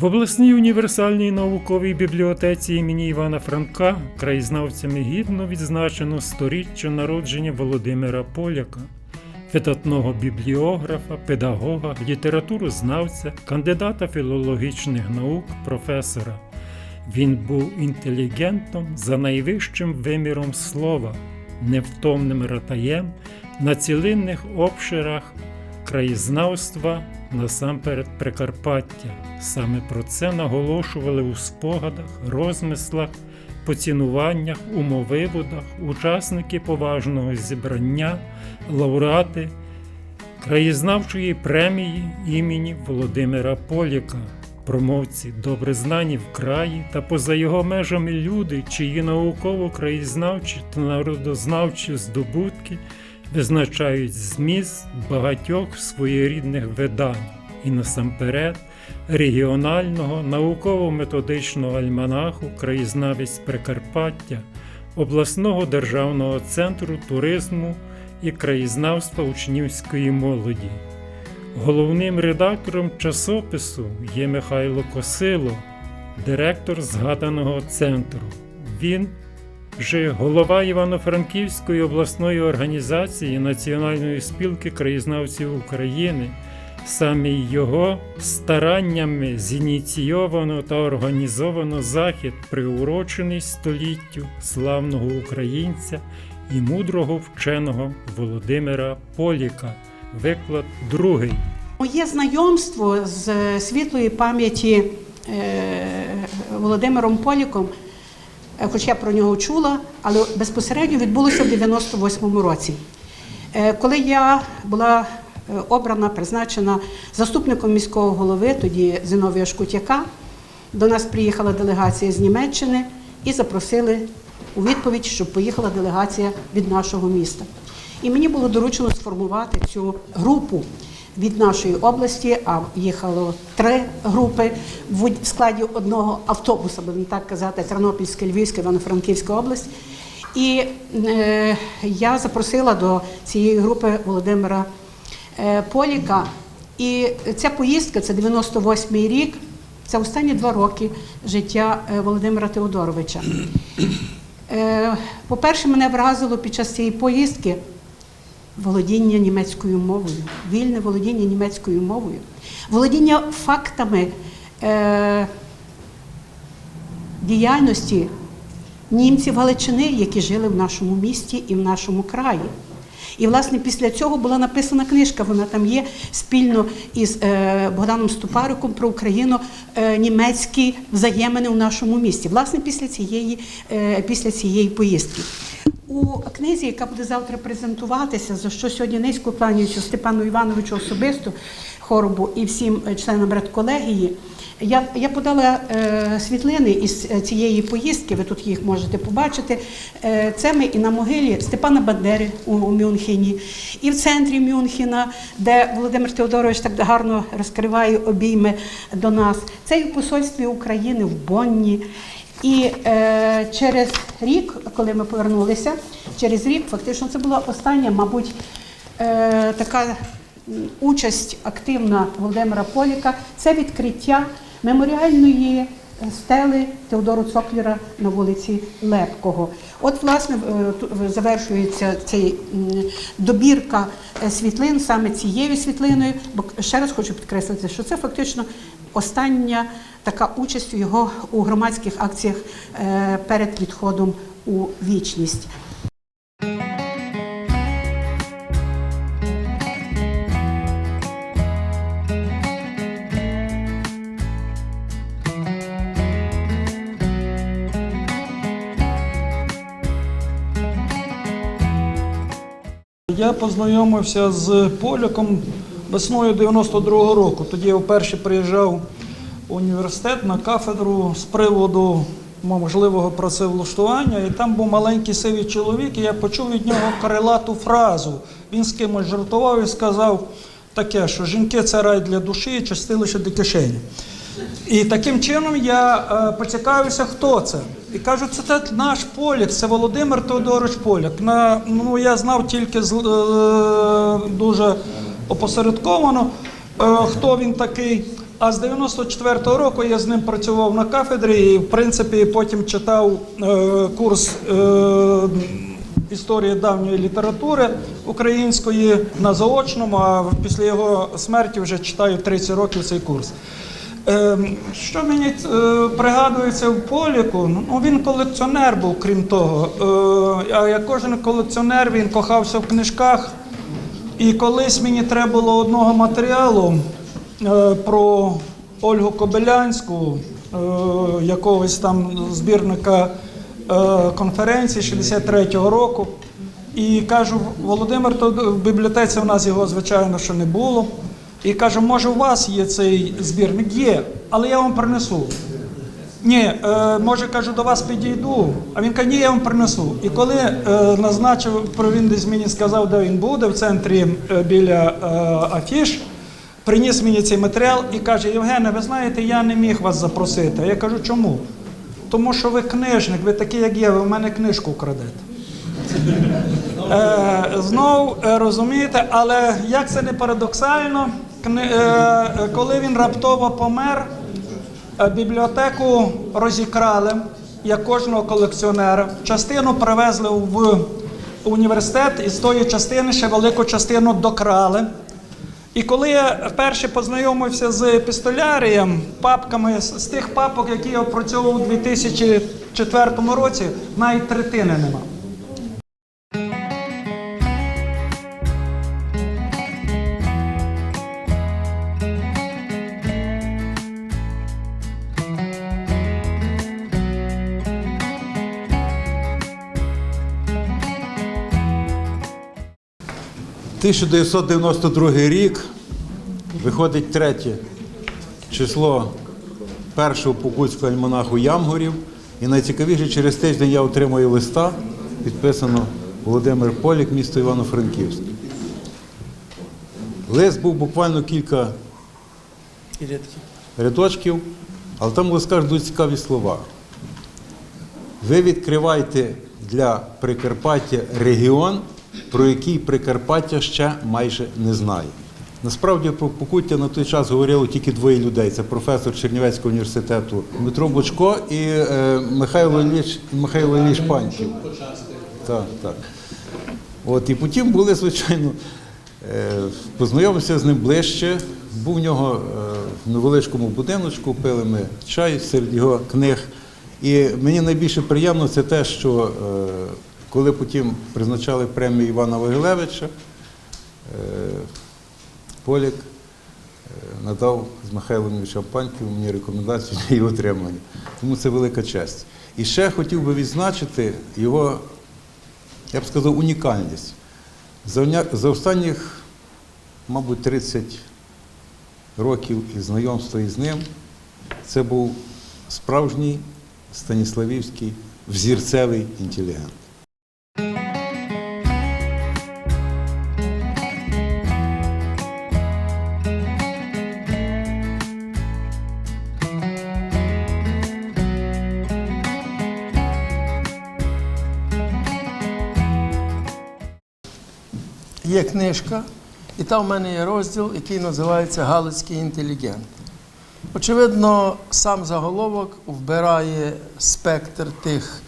В обласній універсальній науковій бібліотеці імені Івана Франка краєзнавцями гідно відзначено сторіччя народження Володимира Поляка, видатного бібліографа, педагога, літературознавця, кандидата філологічних наук, професора. Він був інтелігентом за найвищим виміром слова, невтомним ратаєм на цілинних обширах краєзнавства насамперед Прикарпаття. Саме про це наголошували у спогадах, розмислах, поцінуваннях, умовиводах, учасники поважного зібрання, лауреати краєзнавчої премії імені Володимира Поляка, промовці добре знані в краї та поза його межами люди, чиї науково-краєзнавчі та народознавчі здобутки визначають зміст багатьох своєрідних видань і насамперед регіонального науково-методичного альманаху Краєзнавець Прикарпаття, обласного державного центру туризму і краєзнавства учнівської молоді. Головним редактором часопису є Михайло Косило, директор згаданого центру. Він же голова Івано-Франківської обласної організації Національної спілки краєзнавців України. Саме його стараннями зініційовано та організовано захід, приурочений століттю славного українця і мудрого вченого Володимира Поліка. Виклад другий. Моє знайомство з світлої пам'яті е, Володимиром Поліком, хоч я про нього чула, але безпосередньо відбулося в 98-му році. Е, Коли я була е, обрана, призначена заступником міського голови, тоді Зиновія Шкутяка, до нас приїхала делегація з Німеччини і запросили у відповідь, щоб поїхала делегація від нашого міста. І мені було доручено сформувати цю групу від нашої області, а їхало три групи в складі одного автобуса, будемо так казати, Тернопільська, Львівська, Івано-Франківська область. І е, я запросила до цієї групи Володимира е, Поліка. І ця поїздка, це 98-й рік, це останні два роки життя е, Володимира Теодоровича. Е, По-перше, мене вразило під час цієї поїздки володіння німецькою мовою, вільне володіння німецькою мовою, володіння фактами е, діяльності німців Галичини, які жили в нашому місті і в нашому краї. І, власне, після цього була написана книжка. Вона там є спільно із е, Богданом Ступариком про Україну е, німецькі взаємини в нашому місті. Власне, після цієї, е, після цієї поїздки. У книзі, яка буде завтра презентуватися, за що сьогодні низько кланяюся Степану Івановичу особисто, хоробу і всім е, членам редколегії, я, я подала е, світлини із е, цієї поїздки, ви тут їх можете побачити. Е, це ми і на могилі Степана Бандери у, у Мюнхені, і в центрі Мюнхена, де Володимир Теодорович так гарно розкриває обійми до нас. Це і в посольстві України в Бонні. І е, через рік, коли ми повернулися, через рік, фактично, це була остання, мабуть, е, така участь активна Володимира Поліка. Це відкриття меморіальної е, стели Теодору Цоклера на вулиці Лепкого. От, власне, е, завершується цей добірка е, світлин саме цією світлиною. Бо ще раз хочу підкреслити, що це фактично остання така участь у його у громадських акціях е, перед відходом у вічність. Я познайомився з Поляком весною 92-го року. Тоді я вперше приїжджав в університет на кафедру з приводу можливого працевлаштування, і там був маленький сивий чоловік, і я почув від нього крилату фразу. Він з кимось жартував і сказав таке, що жінки це рай для душі, частилище до кишені. І таким чином я е, поцікавився, хто це. І кажуть, це наш поляк, це Володимир Теодорович Поляк. На, ну, я знав тільки з, е, дуже опосередковано, е, хто він такий. А з 94-го року я з ним працював на кафедрі і, в принципі, потім читав е, курс е, історії давньої літератури української на заочному, а після його смерті вже читаю 30 років цей курс. Що мені пригадується в Поліку, ну він колекціонер був, крім того. А як кожен колекціонер, він кохався в книжках. І колись мені треба було одного матеріалу е, про Ольгу Кобилянську, е, якогось там збірника е, конференції 63-го року. І кажу, Володимир, то в бібліотеці у нас його, звичайно, що не було. І кажу, може, у вас є цей збірник? Є, але я вам принесу. Ні, е, може, кажу, до вас підійду. А він каже, ні, я вам принесу. І коли е, назначив, він десь мені сказав, де він буде, в центрі е, біля афіш, приніс мені цей матеріал і каже: Євгене, ви знаєте, я не міг вас запросити. А я кажу, чому? Тому що ви книжник, ви такий, як є, ви в мене книжку крадете. Знов розумієте, але як це не парадоксально, коли він раптово помер, бібліотеку розікрали як кожного колекціонера. Частину привезли в університет, і з тої частини ще велику частину докрали. І коли я вперше познайомився з епістолярієм, папками з тих папок, які я опрацьовував у 2004 році, навіть третини нема. – 1992 рік виходить третє число першого покутського альманаху Ямгорів. І найцікавіше, через тиждень я отримую листа, підписано Володимир Полік, місто Івано-Франківськ. Лист був буквально кілька рядочків, але там були скажуть дуже цікаві слова. Ви відкриваєте для Прикарпаття регіон, про який Прикарпаття ще майже не знає. Насправді про Покуття на той час говорило тільки двоє людей: це професор Чернівецького університету Дмитро Бочко і е, Михайло Ілліч, Михайло Ілліч Паньків. Так, так. От, і потім були, звичайно, е, познайомився з ним ближче. Був у нього е, в невеличкому будиночку, пили ми чай серед його книг. І мені найбільше приємно це те, що е, коли потім призначали премію Івана Вагилевича, е, Полік е, надав з Михайлом Паньківим мені рекомендацію для її отримання. Тому це велика честь. І ще хотів би відзначити його я б сказав, унікальність. За останніх, мабуть, 30 років і знайомства із ним, це був справжній станіславівський взірцевий інтелігент. Книжка, і там в мене є розділ, який називається Галицький інтелігент. Очевидно, сам заголовок вбирає спектр тих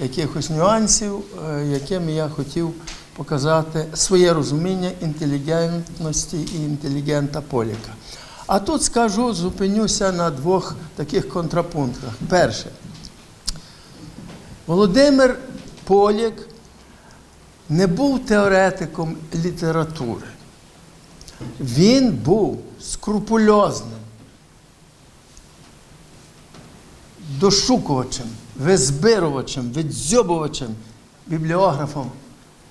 якихось нюансів, е, якими я хотів показати своє розуміння інтелігентності і інтелігента Поліка. А тут скажу, зупинюся на двох таких контрапунктах. Перше, Володимир Полік не був теоретиком літератури. Він був скрупульозним, дошукувачем, визбирувачем, відзьобувачем, бібліографом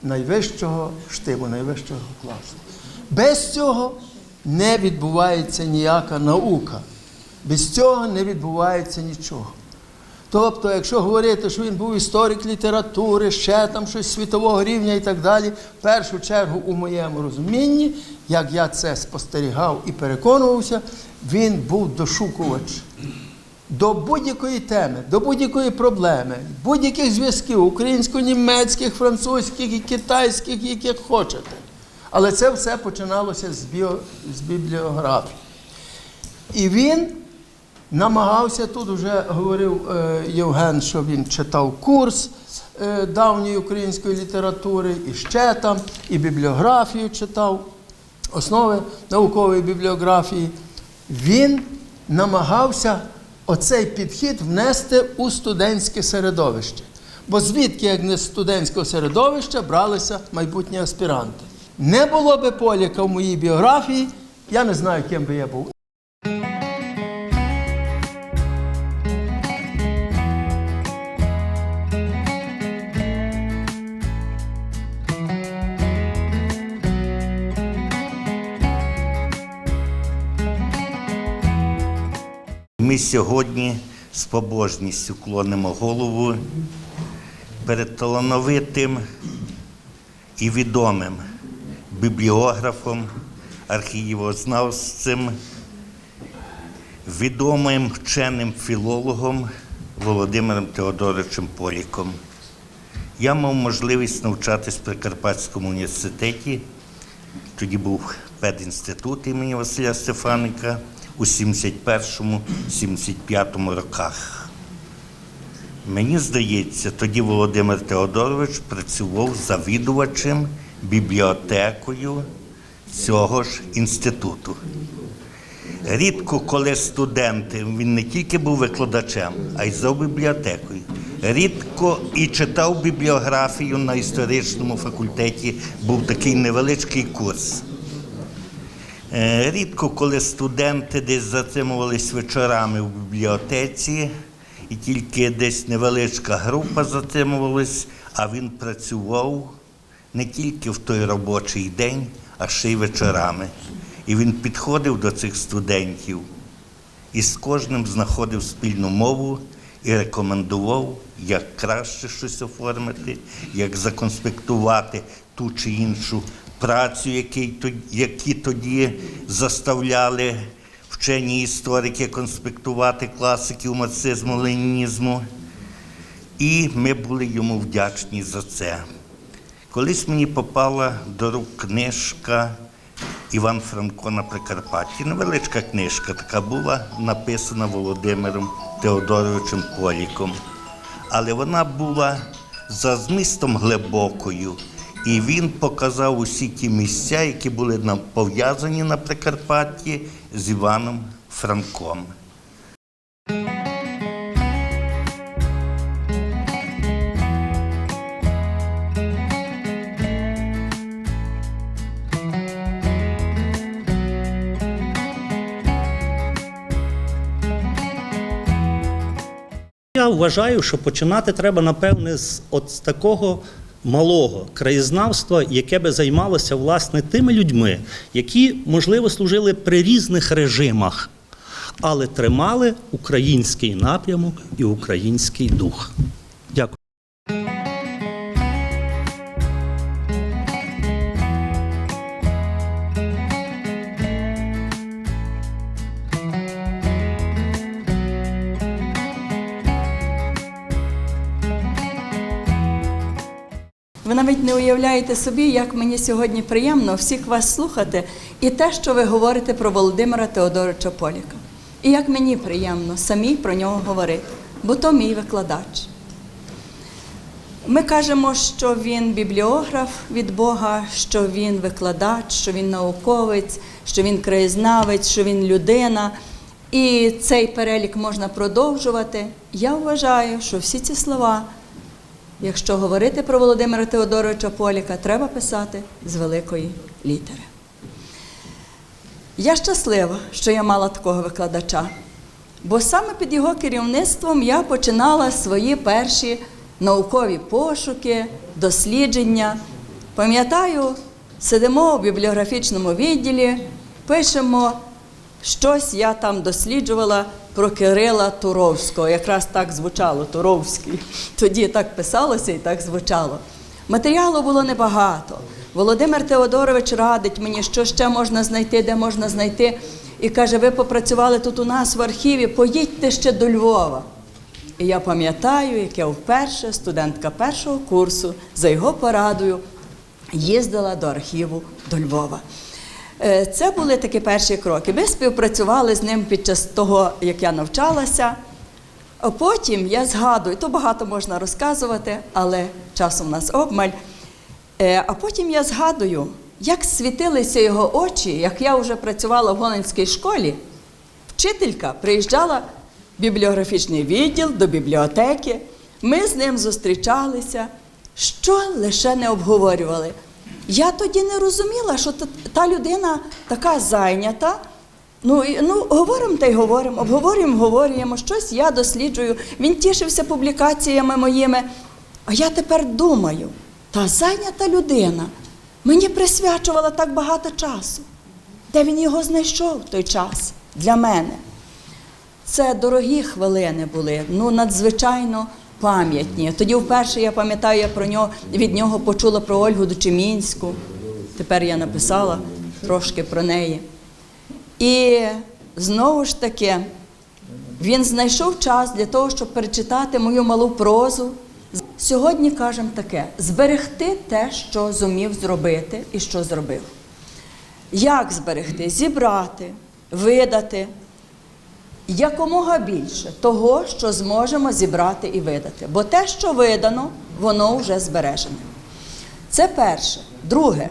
найвищого штибу, найвищого класу. Без цього не відбувається ніяка наука. Без цього не відбувається нічого. Тобто, якщо говорити, що він був історик літератури, ще там щось світового рівня і так далі, в першу чергу, у моєму розумінні, як я це спостерігав і переконувався, він був дошукувач до будь-якої теми, до будь-якої проблеми, будь-яких зв'язків українсько-німецьких, французьких і китайських, яких хочете. Але це все починалося з, біо, з бібліографії. І він намагався, тут вже говорив е, Євген, що він читав курс е, давньої української літератури, і ще там, і бібліографію читав, основи наукової бібліографії. Він намагався оцей підхід внести у студентське середовище. Бо звідки, як не з студентського середовища, бралися майбутні аспіранти. Не було би Поляка в моїй біографії, я не знаю, ким би я був. Сьогодні з побожністю клонимо голову перед талановитим і відомим бібліографом, архівознавцем, відомим вченим філологом Володимиром Теодоровичем Поліком. Я мав можливість навчатись в Прикарпатському університеті. Тоді був педінститут імені Василя Стефаника у 71-75 роках. Мені здається, тоді Володимир Теодорович працював завідувачем бібліотекою цього ж інституту. Рідко, коли студенти, він не тільки був викладачем, а й за бібліотекою. Рідко і читав бібліографію на історичному факультеті, був такий невеличкий курс. Е, Рідко, коли студенти десь затримувались вечорами в бібліотеці, і тільки десь невеличка група затримувалась, а він працював не тільки в той робочий день, а ще й вечорами. І він підходив до цих студентів і з кожним знаходив спільну мову і рекомендував, як краще щось оформити, як законспектувати ту чи іншу працю, які тоді, заставляли вчені історики конспектувати класиків марксизму, ленінізму. І ми були йому вдячні за це. Колись мені попала до рук книжка Іван Франко на Прикарпатті. Невеличка книжка така була, написана Володимиром Теодоровичем Поліком. Але вона була за змістом глибокою. І він показав усі ті місця, які були нам пов'язані на Прикарпатті з Іваном Франком. Я вважаю, що починати треба, напевне, з от такого малого краєзнавства, яке би займалося власне тими людьми, які, можливо, служили при різних режимах, але тримали український напрямок і український дух. Навіть не уявляєте собі, як мені сьогодні приємно всіх вас слухати і те, що ви говорите про Володимира Теодоровича Поліка. І як мені приємно самі про нього говорити, бо то мій викладач. Ми кажемо, що він бібліограф від Бога, що він викладач, що він науковець, що він краєзнавець, що він людина. І цей перелік можна продовжувати. Я вважаю, що всі ці слова Якщо говорити про Володимира Теодоровича Поліка, треба писати з великої літери. Я щаслива, що я мала такого викладача, бо саме під його керівництвом я починала свої перші наукові пошуки, дослідження. Пам'ятаю, сидимо в бібліографічному відділі, пишемо щось я там досліджувала про Кирила Туровського. Якраз так звучало Туровський. Тоді так писалося і так звучало. Матеріалу було небагато. Володимир Теодорович радить мені, що ще можна знайти, де можна знайти. І каже: ви попрацювали тут у нас в архіві, поїдьте ще до Львова. І я пам'ятаю, як я вперше, студентка першого курсу, за його порадою, їздила до архіву до Львова. Е, Це були такі перші кроки. Ми співпрацювали з ним під час того, як я навчалася. А потім я згадую, то багато можна розказувати, але часу в нас обмаль. Е, А потім я згадую, як світилися його очі, як я вже працювала в Голландській школі. Вчителька приїжджала в бібліографічний відділ до бібліотеки. Ми з ним зустрічалися, що лише не обговорювали. Я тоді не розуміла, що та, людина така зайнята. Ну, ну говоримо та й говоримо, обговорюємо, обговорюємо, щось я досліджую. Він тішився публікаціями моїми. А я тепер думаю, та зайнята людина мені присвячувала так багато часу. Де він його знайшов той час для мене? Це дорогі хвилини були, ну надзвичайно пам'ятні. Тоді вперше я пам'ятаю, я про нього від нього почула про Ольгу Дочемінську. Тепер я написала трошки про неї. І знову ж таки, він знайшов час для того, щоб перечитати мою малу прозу. Сьогодні кажемо таке: зберегти те, що зумів зробити і що зробив. Як зберегти? Зібрати, видати якомога більше того, що зможемо зібрати і видати. Бо те, що видано, воно вже збережене. Це перше. Друге,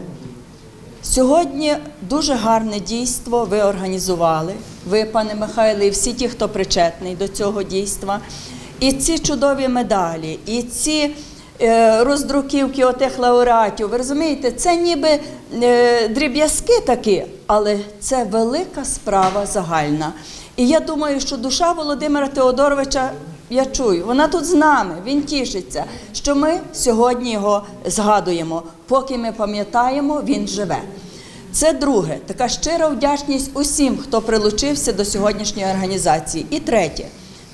сьогодні дуже гарне дійство ви організували, ви, пане Михайле, і всі ті, хто причетний до цього дійства. І ці чудові медалі, і ці е, роздруківки отих лауреатів, ви розумієте, це ніби е, дріб'язки такі, але це велика справа загальна. І я думаю, що душа Володимира Теодоровича, я чую, вона тут з нами, він тішиться, що ми сьогодні його згадуємо. Поки ми пам'ятаємо, він живе. Це друге, така щира вдячність усім, хто прилучився до сьогоднішньої організації. І третє,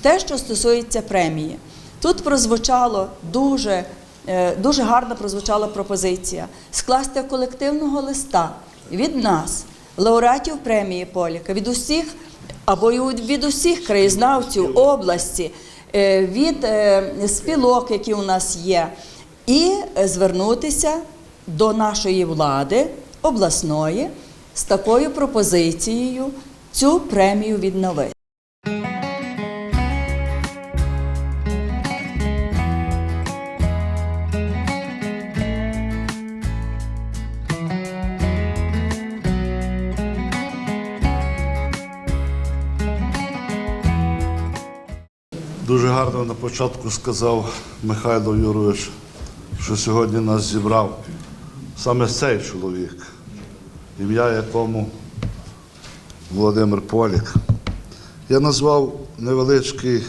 те, що стосується премії. Тут прозвучало дуже, е, дуже гарно прозвучала пропозиція скласти колективного листа від нас, лауреатів премії Поляка, від усіх або й від усіх краєзнавців області, е, від е, спілок, які у нас є, і е, звернутися до нашої влади обласної з такою пропозицією цю премію відновити. Дуже гарно на початку сказав Михайло Юрович, що сьогодні нас зібрав саме цей чоловік, ім'я якому Володимир Полік. Я назвав невеличкий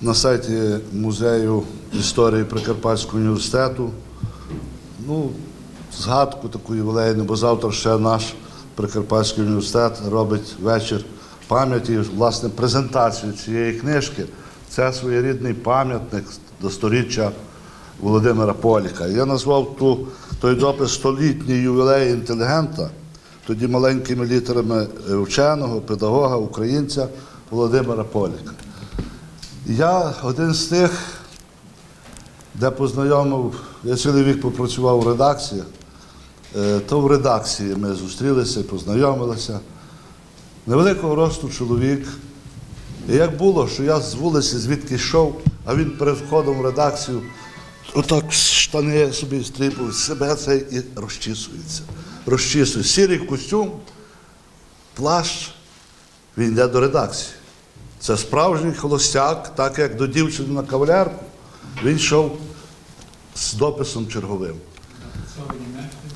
на сайті музею історії Прикарпатського університету. Ну, згадку таку ювілейну, бо завтра ще наш Прикарпатський університет робить вечір пам'яті, власне, презентацію цієї книжки. Це своєрідний пам'ятник до сторіччя Володимира Поліка. Я назвав ту, той допис столітній ювілей інтелігента, тоді маленькими літерами е, вченого, педагога, українця Володимира Поліка. Я один з тих, де познайомив, я цілий вік попрацював у редакції, Е, то в редакції ми зустрілися, і познайомилися. Невеликого росту чоловік. І як було, що я з вулиці звідки йшов, а він перед входом в редакцію отак штани собі стріпує, себе цей і розчісується. Розчісує. Сірий костюм, плащ, він йде до редакції. Це справжній холостяк, так як до дівчини на кавалерку, він йшов з дописом черговим.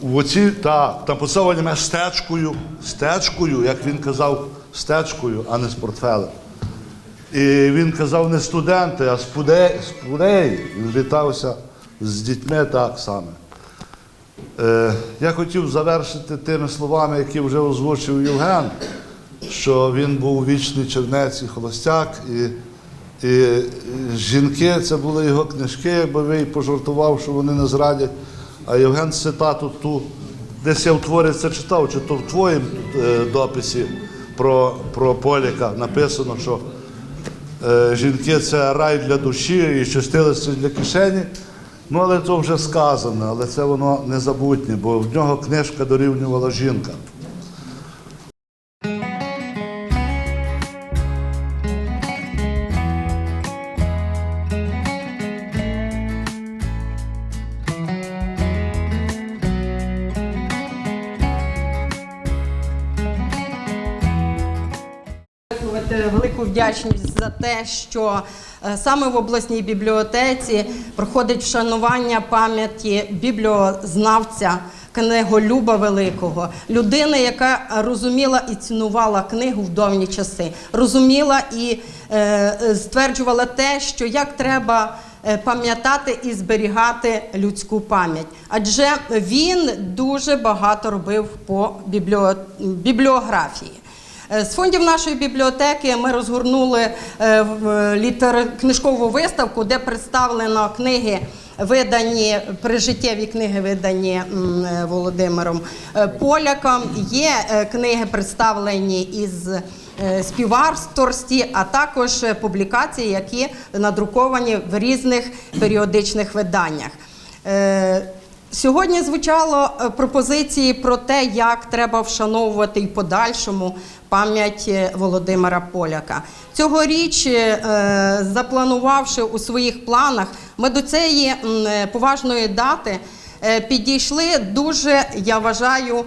В оці, так, там мене стечкою, стечкою, як він казав, стечкою, а не з портфелем. І він казав не студенти, а спудеї. Він вітався з дітьми так само. Е, я хотів завершити тими словами, які вже озвучив Євген, що він був вічний чернець і холостяк, і, і жінки це були його книжки, якби ви пожартував, що вони не зрадять. А Євген цитату ту, десь я в творі це читав, чи то в твоїм е, дописі про, про Поліка написано, що е, жінки це рай для душі і щастилися для кишені. Ну, але це вже сказано, але це воно незабутнє, бо в нього книжка дорівнювала жінка. Вдячність за те, що е, саме в обласній бібліотеці проходить вшанування пам'яті бібліознавця. Книголюба Великого, людини, яка розуміла і цінувала книгу в давні часи, розуміла і е, стверджувала те, що як треба е, пам'ятати і зберігати людську пам'ять. Адже він дуже багато робив по бібліо... бібліографії. Е, З фондів нашої бібліотеки ми розгорнули е, е, літера- книжкову виставку, де представлено книги, видані прижиттєві книги, видані Володимиром Поляком. Є книги, представлені із співавторстві, а також публікації, які надруковані в різних періодичних виданнях. Сьогодні звучало пропозиції про те, як треба вшановувати і подальшому пам'ять Володимира Поляка. Цьогоріч, е, запланувавши у своїх планах, ми до цієї е, поважної дати е, підійшли дуже, я вважаю,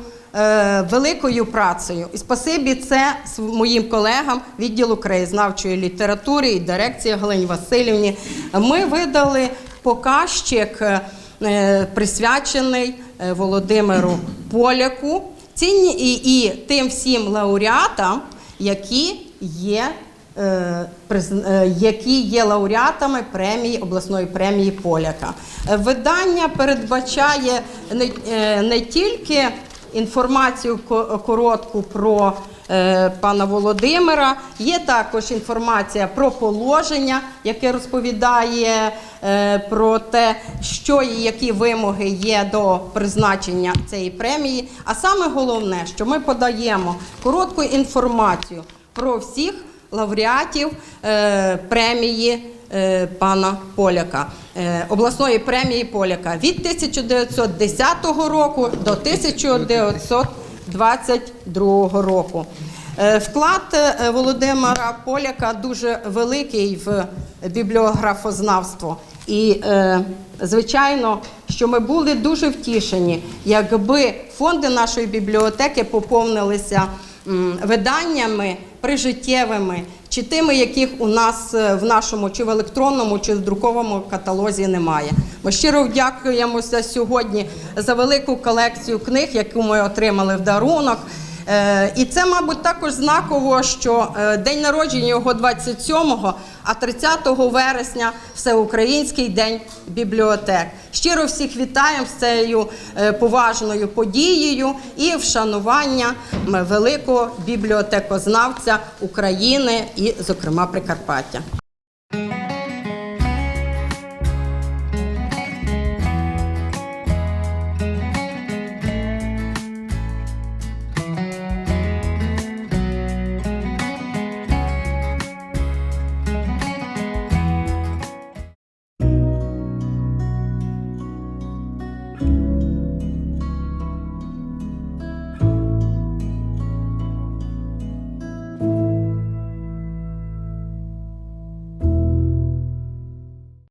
великою працею. І спасибі це моїм колегам відділу краєзнавчої літератури і дирекції Галині Васильівні. Ми видали показчик, присвячений Володимиру Поляку, цінні і, і тим всім лауреатам, які є. е, е, Які є лауреатами премії обласної премії Поляка. Е, Видання передбачає не, не тільки інформацію ко- коротку про пана Володимира. Є також інформація про положення, яке розповідає е, про те, що і які вимоги є до призначення цієї премії. А саме головне, що ми подаємо коротку інформацію про всіх лауреатів е, премії е, пана Поляка, е, обласної премії Поляка від 1910 року до 1922 року. Е, Вклад е, Володимира Поляка дуже великий в бібліографознавство. І, е, звичайно, що ми були дуже втішені, якби фонди нашої бібліотеки поповнилися виданнями прижиттєвими, чи тими, яких у нас е, в нашому чи в електронному, чи в друковому каталозі немає. Ми щиро вдякуємося сьогодні за велику колекцію книг, яку ми отримали в дарунок. Е, І це, мабуть, також знаково, що е, день народження його 27-го, а 30 вересня Всеукраїнський день бібліотек. Щиро всіх вітаємо з цією е, поважною подією і вшанування великого бібліотекознавця України і, зокрема, Прикарпаття.